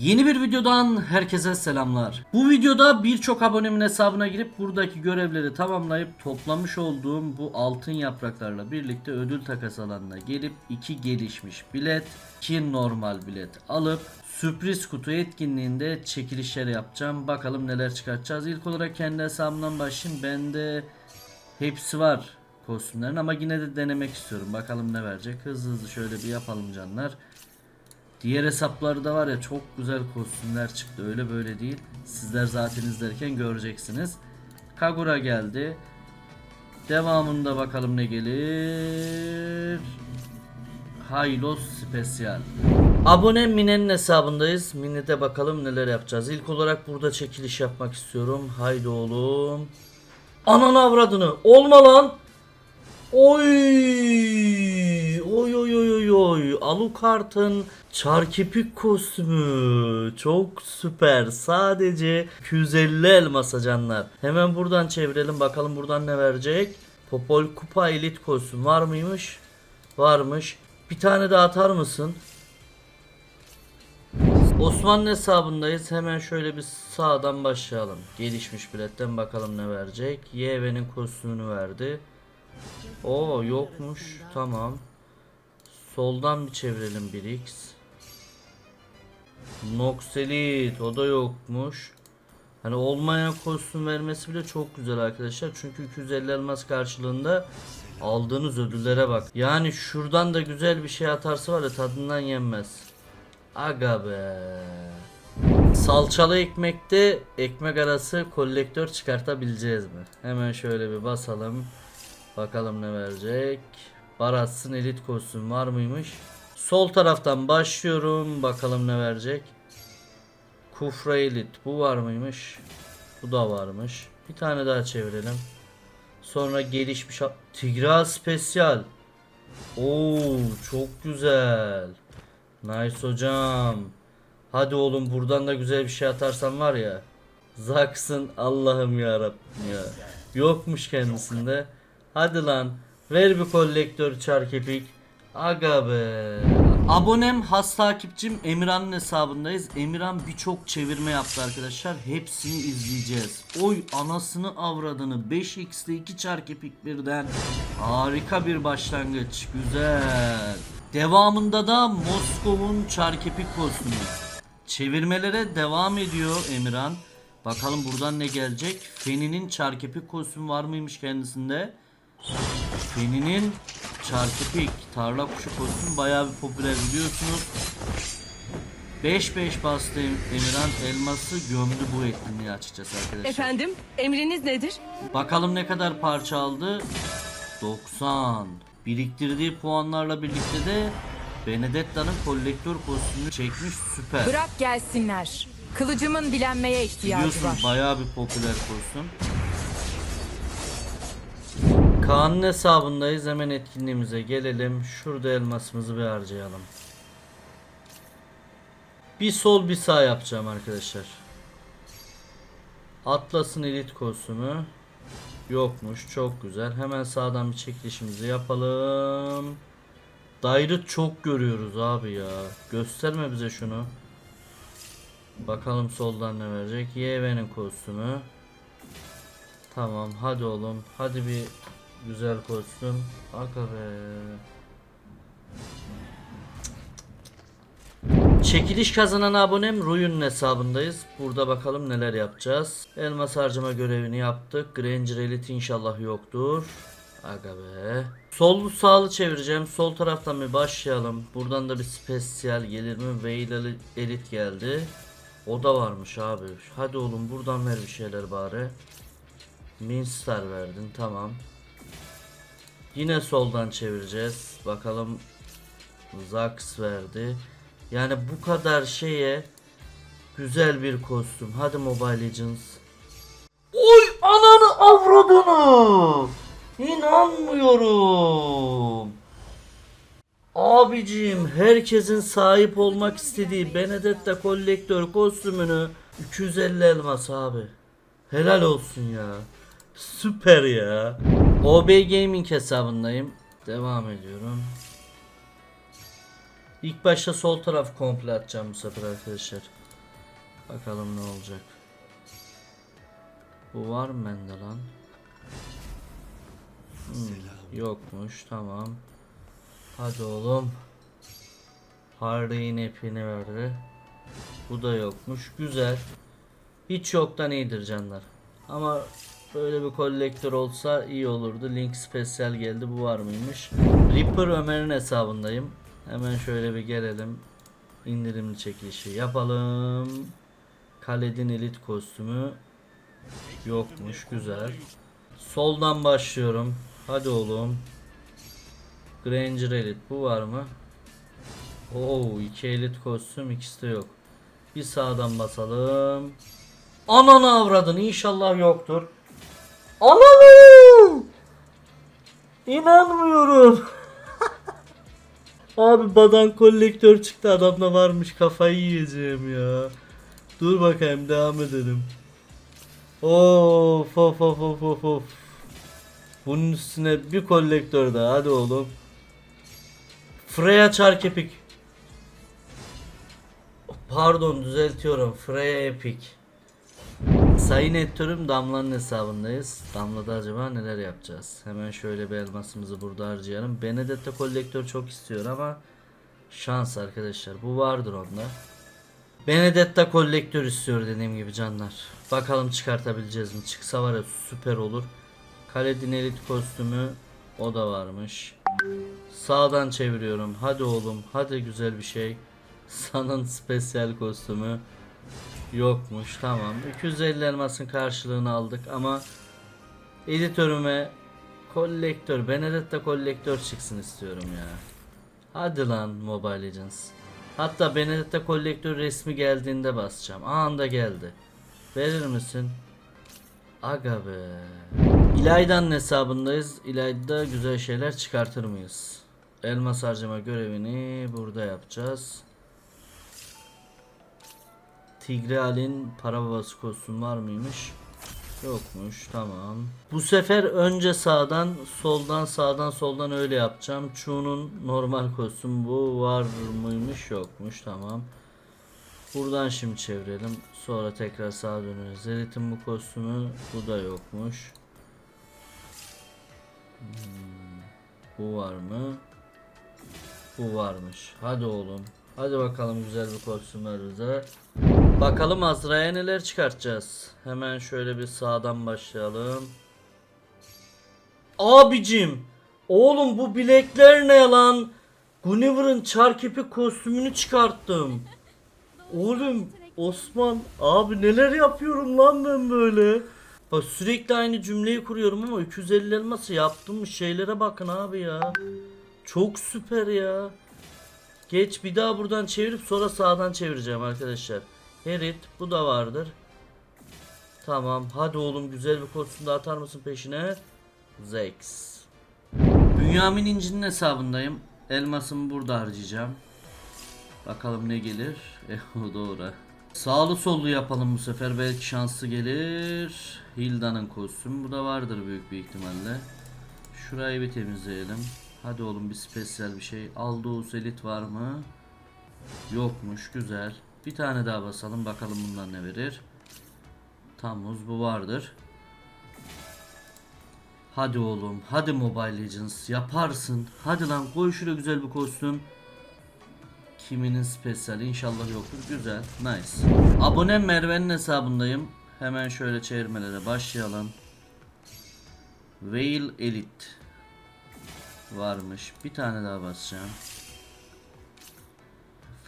Yeni bir videodan herkese selamlar. Bu videoda birçok abonemin hesabına girip buradaki görevleri tamamlayıp toplamış olduğum bu altın yapraklarla birlikte ödül takas alanına gelip iki gelişmiş bilet, iki normal bilet alıp sürpriz kutu etkinliğinde çekilişler yapacağım. Bakalım neler çıkartacağız. İlk olarak kendi hesabımdan başlayayım. Bende hepsi var kostümlerin ama yine de denemek istiyorum. Bakalım ne verecek. Hızlı hızlı şöyle bir yapalım canlar. Diğer hesaplarda var ya çok güzel kostümler çıktı. Öyle böyle değil. Sizler zaten izlerken göreceksiniz. Kagura geldi. Devamında bakalım ne gelir. Haylos Spesyal. Abone Mine'nin hesabındayız. Mine'de bakalım neler yapacağız. İlk olarak burada çekiliş yapmak istiyorum. Haydi oğlum. Ananı avradını. Olma lan. Oy! Oy oy oy oy oy. Alucard'ın çarkipik kostümü. Çok süper. Sadece 250 elmas canlar. Hemen buradan çevirelim bakalım buradan ne verecek. Popol Kupa Elit kostüm var mıymış? Varmış. Bir tane daha atar mısın? Osman'ın hesabındayız. Hemen şöyle bir sağdan başlayalım. Gelişmiş biletten bakalım ne verecek. YV'nin kostümünü verdi. O yokmuş. Tamam. Soldan bir çevirelim 1x. Noxelit o da yokmuş. Hani olmayan kostüm vermesi bile çok güzel arkadaşlar. Çünkü 250 elmas karşılığında aldığınız ödüllere bak. Yani şuradan da güzel bir şey atarsa var ya tadından yenmez. Aga be. Salçalı ekmekte ekmek arası kolektör çıkartabileceğiz mi? Hemen şöyle bir basalım. Bakalım ne verecek. Baratsın elit kostüm var mıymış? Sol taraftan başlıyorum. Bakalım ne verecek. Kufra elit. Bu var mıymış? Bu da varmış. Bir tane daha çevirelim. Sonra gelişmiş. Tigral spesyal. Oo çok güzel. Nice hocam. Hadi oğlum buradan da güzel bir şey atarsan var ya. Zaksın Allah'ım ya Rabbim ya. Yokmuş kendisinde. Hadi lan. Ver bir kolektör çarkepik. Aga be. Abonem, has takipçim Emirhan'ın hesabındayız. Emirhan birçok çevirme yaptı arkadaşlar. Hepsini izleyeceğiz. Oy anasını avradını 5x'te 2 çarkepik birden. Harika bir başlangıç. Güzel. Devamında da Moskov'un çarkepik kostümü. Çevirmelere devam ediyor Emirhan. Bakalım buradan ne gelecek? Feni'nin çarkepik kostümü var mıymış kendisinde? Feni'nin çarkepik tarla kuşu kostümü bayağı bir popüler biliyorsunuz. 5-5 bastı Em- Emirhan elması gömdü bu etkinliği açıkçası arkadaşlar. Efendim, emriniz nedir? Bakalım ne kadar parça aldı? 90. Biriktirdiği puanlarla birlikte de Benedetta'nın kolektör kostümünü çekmiş süper. Bırak gelsinler. Kılıcımın bilenmeye ihtiyacı Biliyorsun var. bayağı bir popüler kostüm. Kaan'ın hesabındayız. Hemen etkinliğimize gelelim. Şurada elmasımızı bir harcayalım. Bir sol bir sağ yapacağım arkadaşlar. Atlas'ın elit kostümü yokmuş. Çok güzel. Hemen sağdan bir çekilişimizi yapalım. Dair'i çok görüyoruz abi ya. Gösterme bize şunu. Bakalım soldan ne verecek. YV'nin kostümü. Tamam hadi oğlum. Hadi bir güzel kostüm. Aga be. Çekiliş kazanan abonem Ruyun hesabındayız. Burada bakalım neler yapacağız. Elmas harcama görevini yaptık. Granger Elite inşallah yoktur. Aga be. Sollu sağlı çevireceğim. Sol taraftan bir başlayalım. Buradan da bir spesyal gelir mi? Veil Elit geldi. O da varmış abi. Hadi oğlum buradan ver bir şeyler bari. Minstar verdin tamam. Yine soldan çevireceğiz. Bakalım Zax verdi. Yani bu kadar şeye güzel bir kostüm. Hadi Mobile Legends. Oy ananı avradını. İnanmıyorum. Abicim herkesin sahip olmak istediği Benedetta kolektör kostümünü 250 elmas abi. Helal olsun ya. Süper ya. OB Gaming hesabındayım. Devam ediyorum. İlk başta sol taraf komple atacağım bu sefer arkadaşlar. Bakalım ne olacak. Bu var mı bende lan? Hmm, yokmuş tamam. Hadi oğlum. Harley'in epini verdi. Bu da yokmuş. Güzel. Hiç yoktan iyidir canlar. Ama böyle bir kolektör olsa iyi olurdu. Link spesyal geldi. Bu var mıymış? Reaper Ömer'in hesabındayım. Hemen şöyle bir gelelim. İndirimli çekilişi yapalım. Kaledin elit kostümü yokmuş. Güzel. Soldan başlıyorum. Hadi oğlum. Granger Elite bu var mı? Oo iki elit kostüm ikisi de yok. Bir sağdan basalım. Ananı avradın inşallah yoktur. Ananı! İnanmıyorum. Abi badan kolektör çıktı adamda varmış kafayı yiyeceğim ya. Dur bakayım devam edelim. Of of of of of of. Bunun üstüne bir kolektör daha hadi oğlum. Freya çarkepik. Pardon düzeltiyorum. Freya Epic. Sayın editörüm Damla'nın hesabındayız. Damla'da acaba neler yapacağız? Hemen şöyle bir elmasımızı burada harcayalım. Benedetta kolektör çok istiyor ama şans arkadaşlar. Bu vardır onda. Benedetta kolektör istiyor dediğim gibi canlar. Bakalım çıkartabileceğiz mi? Çıksa var ya süper olur. Kaledin elit kostümü o da varmış. Sağdan çeviriyorum. Hadi oğlum. Hadi güzel bir şey. Sanın spesyal kostümü yokmuş. Tamam. 250 elmasın karşılığını aldık ama editörüme kolektör, Benedetta kolektör çıksın istiyorum ya. Hadi lan Mobile Legends. Hatta Benedetta kolektör resmi geldiğinde basacağım. Anında geldi. Verir misin? Aga be. İlayda'nın hesabındayız. İlayda'da güzel şeyler çıkartır mıyız? Elmas harcama görevini burada yapacağız. Tigreal'in para babası kostüm var mıymış? Yokmuş tamam. Bu sefer önce sağdan soldan sağdan soldan öyle yapacağım. Chu'nun normal kostüm bu var mıymış yokmuş tamam. Buradan şimdi çevirelim. Sonra tekrar sağa döneriz. Zerit'in bu kostümü bu da yokmuş. Hmm, bu var mı? Bu varmış. Hadi oğlum. Hadi bakalım güzel bir kostüm ver bize. Bakalım Azra'ya neler çıkartacağız. Hemen şöyle bir sağdan başlayalım. Abicim. Oğlum bu bilekler ne lan? Gunniver'ın çarkepi kostümünü çıkarttım. Oğlum Osman abi neler yapıyorum lan ben böyle. Bak sürekli aynı cümleyi kuruyorum ama 250 elması yaptığım şeylere bakın abi ya. Çok süper ya. Geç bir daha buradan çevirip sonra sağdan çevireceğim arkadaşlar. Herit bu da vardır. Tamam hadi oğlum güzel bir kostüm de atar mısın peşine? Zex. Bünyamin İnci'nin hesabındayım. Elmasımı burada harcayacağım. Bakalım ne gelir. Eh o doğru. Sağlı sollu yapalım bu sefer belki şanslı gelir. Hilda'nın kostümü bu da vardır büyük bir ihtimalle. Şurayı bir temizleyelim. Hadi oğlum bir spesyal bir şey. Aldous Elit var mı? Yokmuş güzel. Bir tane daha basalım bakalım bundan ne verir. Tammuz bu vardır. Hadi oğlum hadi Mobile Legends yaparsın. Hadi lan koy şuraya güzel bir kostüm. Kiminin spesyali inşallah yoktur. Güzel. Nice. Abonem Merve'nin hesabındayım. Hemen şöyle çevirmelere başlayalım. Veil Elite varmış. Bir tane daha basacağım.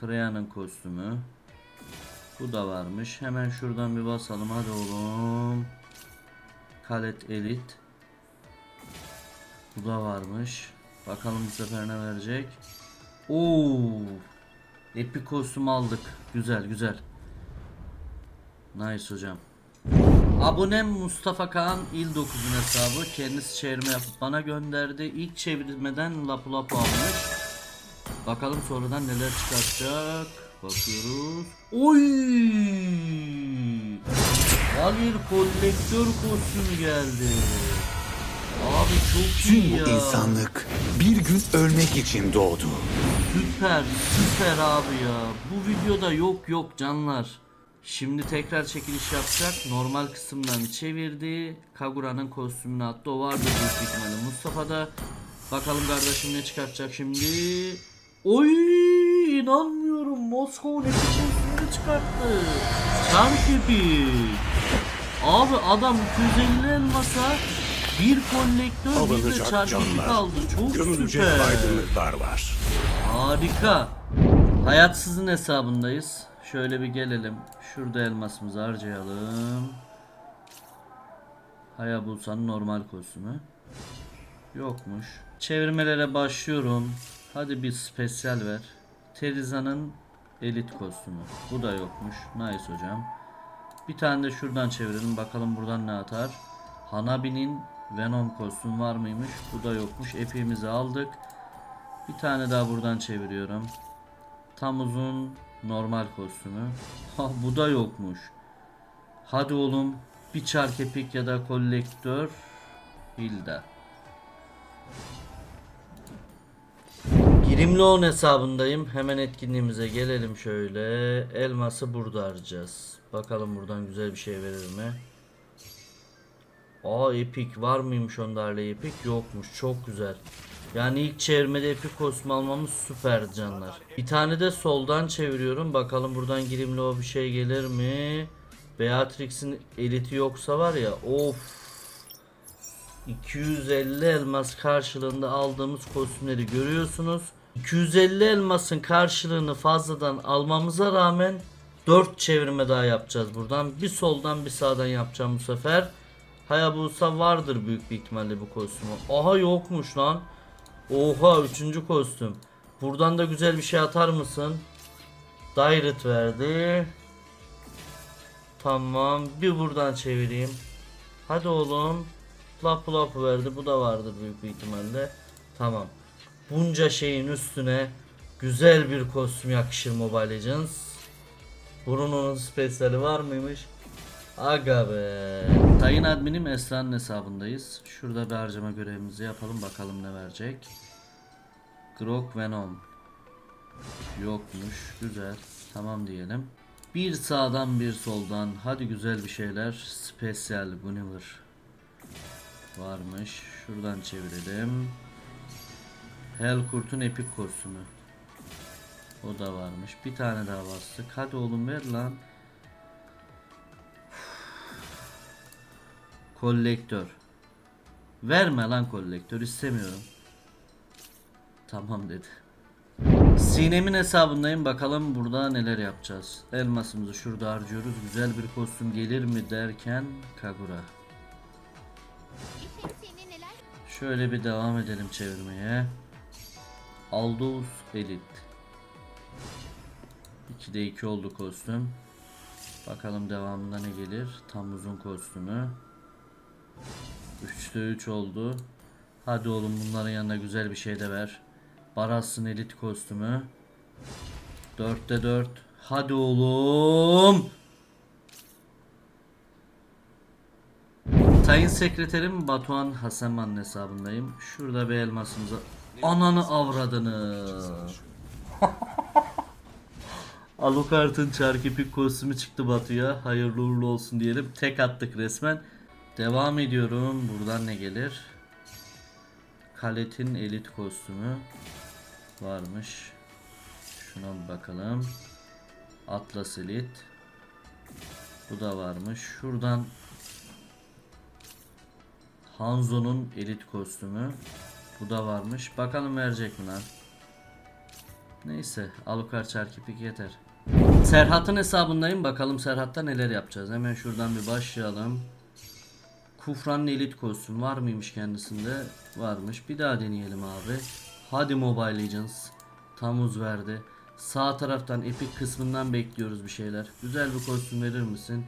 Freya'nın kostümü. Bu da varmış. Hemen şuradan bir basalım. Hadi oğlum. Kalet Elite. Bu da varmış. Bakalım bu sefer ne verecek. Oo. Epic kostüm aldık. Güzel güzel. Nice hocam. Abonem Mustafa Kaan İl 9'un hesabı. Kendisi çevirme yapıp bana gönderdi. İlk çevirmeden lapu lapu almış. Bakalım sonradan neler çıkartacak. Bakıyoruz. Oy! Halil kolektör kostümü geldi. Abi çok iyi Tüm ya. bu insanlık bir gün ölmek için doğdu. Süper, süper abi ya. Bu videoda yok yok canlar. Şimdi tekrar çekiliş yapacak. Normal kısımdan çevirdi. Kagura'nın kostümünü attı. O vardı büyük ihtimalle Mustafa'da. Bakalım kardeşim ne çıkartacak şimdi. Oy inanmıyorum. Moskova'nın kostümünü çıkarttı. Çan kepik. Abi adam 250 elmasa bir kolektör bir de canlar. aldı. Çok süper. aydınlıklar var. Harika. Hayatsızın hesabındayız. Şöyle bir gelelim. Şurada elmasımızı harcayalım. Hayabusa'nın normal kostümü. Yokmuş. Çevirmelere başlıyorum. Hadi bir spesyal ver. Teriza'nın elit kostümü. Bu da yokmuş. Nice hocam. Bir tane de şuradan çevirelim. Bakalım buradan ne atar. Hanabi'nin Venom kostümü var mıymış? Bu da yokmuş. Epimizi aldık. Bir tane daha buradan çeviriyorum. Tam uzun normal kostümü. Ha bu da yokmuş. Hadi oğlum bir çark epik ya da kolektör Hilda. Girimli hesabındayım. Hemen etkinliğimize gelelim şöyle. Elması burada harcayacağız. Bakalım buradan güzel bir şey verir mi? Aa epik var mıymış onda hala epik? Yokmuş. Çok güzel. Yani ilk çevirmede epik kostüm almamız süper canlar. Bir tane de soldan çeviriyorum. Bakalım buradan girimli o bir şey gelir mi? Beatrix'in eliti yoksa var ya of 250 elmas karşılığında aldığımız kostümleri görüyorsunuz. 250 elmasın karşılığını fazladan almamıza rağmen 4 çevirme daha yapacağız buradan. Bir soldan bir sağdan yapacağım bu sefer. Hayabusa vardır büyük bir ihtimalle bu kostümü. Aha yokmuş lan. Oha üçüncü kostüm. Buradan da güzel bir şey atar mısın? Direct verdi. Tamam. Bir buradan çevireyim. Hadi oğlum. Lapu lapu verdi. Bu da vardır büyük bir ihtimalle. Tamam. Bunca şeyin üstüne güzel bir kostüm yakışır Mobile Legends. Bruno'nun spesyali var mıymış? Aga be. Tayin adminim Esra'nın hesabındayız. Şurada bir harcama görevimizi yapalım bakalım ne verecek. Grok Venom. Yokmuş. Güzel. Tamam diyelim. Bir sağdan bir soldan. Hadi güzel bir şeyler. Spesyal Guniver. Varmış. Şuradan çevirelim. Hellkurt'un epik kostümü. O da varmış. Bir tane daha bastık. Hadi oğlum ver lan. Kolektör. Verme lan kolektör istemiyorum. Tamam dedi. Sinem'in hesabındayım bakalım burada neler yapacağız. Elmasımızı şurada harcıyoruz. Güzel bir kostüm gelir mi derken Kagura. Şöyle bir devam edelim çevirmeye. Aldous Elite. 2'de 2 oldu kostüm. Bakalım devamında ne gelir. Tam uzun kostümü. 3'te 3 oldu. Hadi oğlum bunların yanına güzel bir şey de ver. Baras'ın elit kostümü. 4'te 4. Hadi oğlum. Sayın sekreterim Batuhan Hasanman hesabındayım. Şurada bir elmasımıza ananı avradını. Alucard'ın çarkipik kostümü çıktı Batu'ya. Hayırlı uğurlu olsun diyelim. Tek attık resmen. Devam ediyorum. Buradan ne gelir? Kalet'in elit kostümü varmış. Şuna bakalım. Atlas elit. Bu da varmış. Şuradan Hanzo'nun elit kostümü. Bu da varmış. Bakalım verecek mi lan? Neyse. Alucard çarkipik yeter. Serhat'ın hesabındayım. Bakalım Serhat'ta neler yapacağız. Hemen şuradan bir başlayalım. Kufran'ın elit kostüm var mıymış kendisinde? Varmış. Bir daha deneyelim abi. Hadi Mobile Legends. Tamuz verdi. Sağ taraftan epik kısmından bekliyoruz bir şeyler. Güzel bir kostüm verir misin?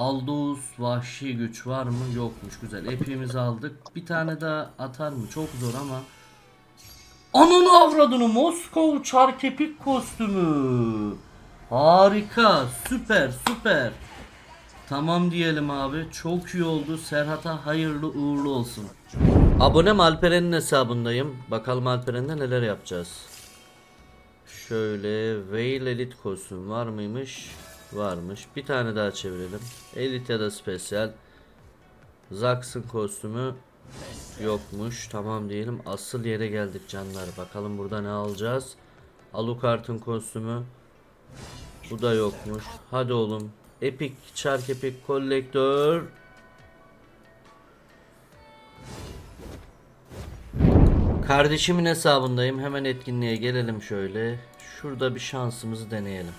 Aldous vahşi güç var mı? Yokmuş. Güzel. Epimizi aldık. Bir tane daha atar mı? Çok zor ama. Ananı avradını Moskov çark epik kostümü. Harika. Süper süper. Tamam diyelim abi. Çok iyi oldu. Serhat'a hayırlı uğurlu olsun. Abonem Alperen'in hesabındayım. Bakalım Alperen'de neler yapacağız. Şöyle Veil Elite kostüm var mıymış? Varmış. Bir tane daha çevirelim. Elit ya da spesyal. Zax'ın kostümü yokmuş. Tamam diyelim. Asıl yere geldik canlar. Bakalım burada ne alacağız. Alucard'ın kostümü. Bu da yokmuş. Hadi oğlum. Epic, Çark Epic Collector. Kardeşimin hesabındayım. Hemen etkinliğe gelelim şöyle. Şurada bir şansımızı deneyelim.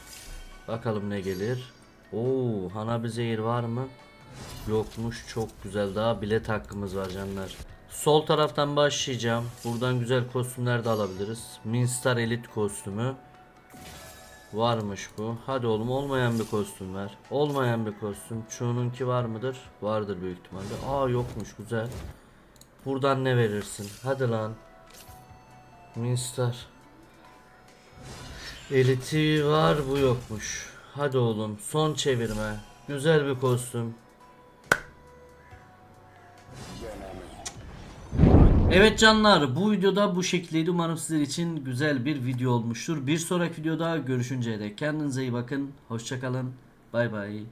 Bakalım ne gelir. Oo, Hanabi zehir var mı? Yokmuş. Çok güzel. Daha bilet hakkımız var canlar. Sol taraftan başlayacağım. Buradan güzel kostümler de alabiliriz. Minstar Elite kostümü. Varmış bu. Hadi oğlum olmayan bir kostüm ver. Olmayan bir kostüm. Çoğununki var mıdır? Vardır büyük ihtimalle. Aa yokmuş güzel. Buradan ne verirsin? Hadi lan. Minstar. Eliti var bu yokmuş. Hadi oğlum son çevirme. Güzel bir kostüm. Evet canlar bu videoda bu şekildeydi. Umarım sizler için güzel bir video olmuştur. Bir sonraki videoda görüşünceye dek kendinize iyi bakın. Hoşçakalın. Bay bay.